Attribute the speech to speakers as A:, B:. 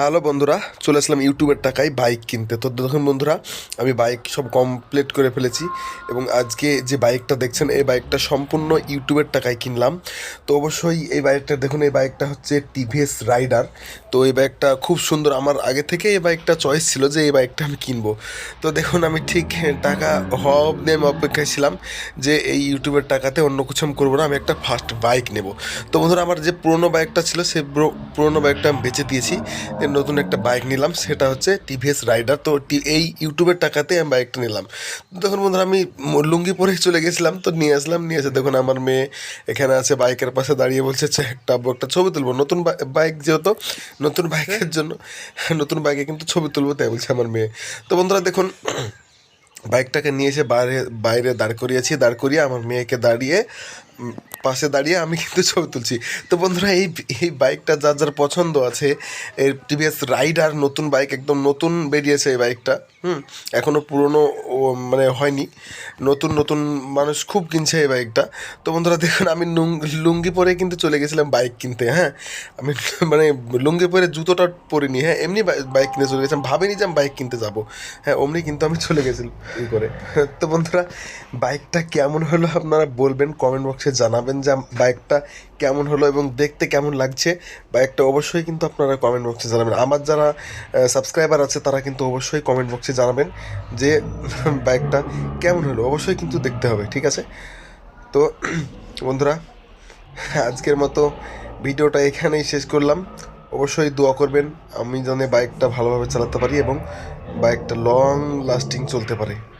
A: Hello বন্ধুরা, চলে আসলাম ইউটিউবের টাকায় বাইক কিনতে। তো দেখুন বন্ধুরা, আমি বাইক সব কমপ্লিট করে ফেলেছি এবং আজকে যে বাইকটা দেখছেন, এই বাইকটা সম্পূর্ণ ইউটিউবের টাকায় কিনলাম। তো অবশ্যই এই বাইকটা দেখুন, এই বাইকটা হচ্ছে টিভিএস রাইডার তো এই বাইকটা খুব সুন্দর, আমার আগে থেকে এই বাইকটা চয়েস ছিল যে এই বাইকটা আমি কিনবো। তো দেখুন, আমি ঠিক টাকা হওয়া অবধি আমি অপেক্ষায় ছিলাম যে এই ইউটিউবের টাকাতে অন্য কিছু আমি করব না, আমি একটা ফার্স্ট বাইক নেব। তো বন্ধুরা, আমার যে পুরোনো বাইকটা ছিল, সে পুরোনো বাইকটা আমি বেচে দিয়েছি। নতুন একটা বাইক নিলাম সেটা হচ্ছে টিভিএস রাইডার তো এই ইউটিউবের টাকাতে আমি বাইকটা নিলাম। তখন বন্ধুরা আমি লুঙ্গি পরে চলে গেছিলাম তো নিয়ে আসলাম নিয়ে এসে দেখুন আমার মেয়ে এখানে আছে বাইকের পাশে দাঁড়িয়ে বলছে একটা একটা ছবি তুলবো। নতুন বাইক যেহেতু নতুন বাইকের জন্য নতুন বাইকে কিন্তু ছবি তুলবো তাই বলছে আমার মেয়ে। তো বন্ধুরা দেখুন বাইকটাকে নিয়ে এসে বাইরে বাইরে দাঁড় করিয়েছি দাঁড় করিয়ে আমার মেয়েকে দাঁড়িয়ে পাশে দাঁড়িয়ে আমি কিন্তু ছবি তুলছি। তো বন্ধুরা, এই এই বাইকটা যার যার পছন্দ আছে এই টিভিএস রাইডার, নতুন বাইক, একদম নতুন বেরিয়েছে এই বাইকটা, হুম এখনও পুরনো মানে হয়নি। নতুন নতুন মানুষ খুব কিনছে এই বাইকটা। তো বন্ধুরা, দেখুন, আমি লুঙ্গি পরে কিন্তু চলে গেছিলাম বাইক কিনতে হ্যাঁ। আমি মানে লুঙ্গি পরে জুতোটা পরিনি হ্যাঁ এমনি বাইক কিনে চলে গেছিলাম। ভাবিনি যে আমি বাইক কিনতে যাব হ্যাঁ অমনি কিন্তু আমি চলে গেছিলাম ই করে। তো বন্ধুরা, বাইকটা কেমন হলো আপনারা বলবেন কমেন্ট বক্সে জানাবেন যে বাইকটা কেমন হলো এবং দেখতে কেমন লাগছে। বাইকটা অবশ্যই কিন্তু আপনারা কমেন্ট বক্সে জানাবেন। আমার যারা সাবস্ক্রাইবার আছে, তারা কিন্তু অবশ্যই কমেন্ট বক্সে জানাবেন যে বাইকটা কেমন হলো। অবশ্যই কিন্তু দেখতে হবে, ঠিক আছে? তো বন্ধুরা, আজকের মতো ভিডিওটা এখানেই শেষ করলাম। অবশ্যই দোয়া করবেন, আমি যেন বাইকটা ভালোভাবে চালাতে পারি এবং বাইকটা লং লাস্টিং চলতে পারে।